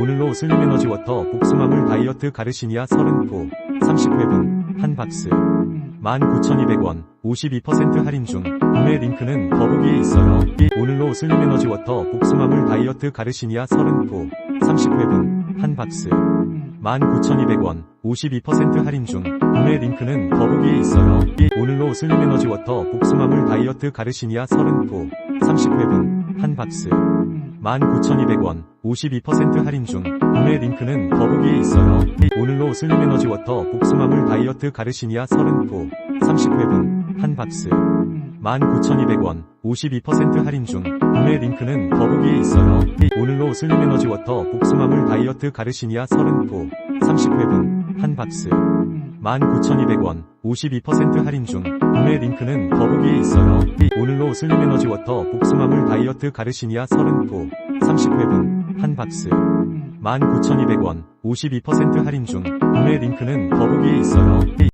오늘로 슬림 에너지 워터 복숭아물 다이어트 가르시니아 30포 30회분 한 박스. 19,200원 52% 할인 중. 구매 링크는 더보기에 있어요. 이 오늘로 슬림 에너지 워터 복숭아물 다이어트 가르시니아 30포 30회분 한 박스. 19,200원 52% 할인 중. 구매 링크는 더보기에 있어요. 이 오늘로 슬림 에너지 워터 복숭아물 다이어트 가르시니아 30포 30회분 한 박스. 19,200원 52% 할인 중 구매 링크는 더보기에 있어요. 이 오늘로 슬림 에너지 워터 복숭아물 다이어트 가르시니아 30포 30회분 한 박스 19,200원 52% 할인 중 구매 링크는 더보기에 있어요. 이 오늘로 슬림 에너지 워터 복숭아물 다이어트 가르시니아 30포 30회분 한 박스 19,200원 52% 할인 중 구매 링크는 더보기에 있어요. 이 오늘로 슬림 에너지 워터 복숭아물 다이어트 가르시니아 30포 30회분 한 박스 19,200원 52% 할인 중 구매 링크는 더보기에 있어요. 이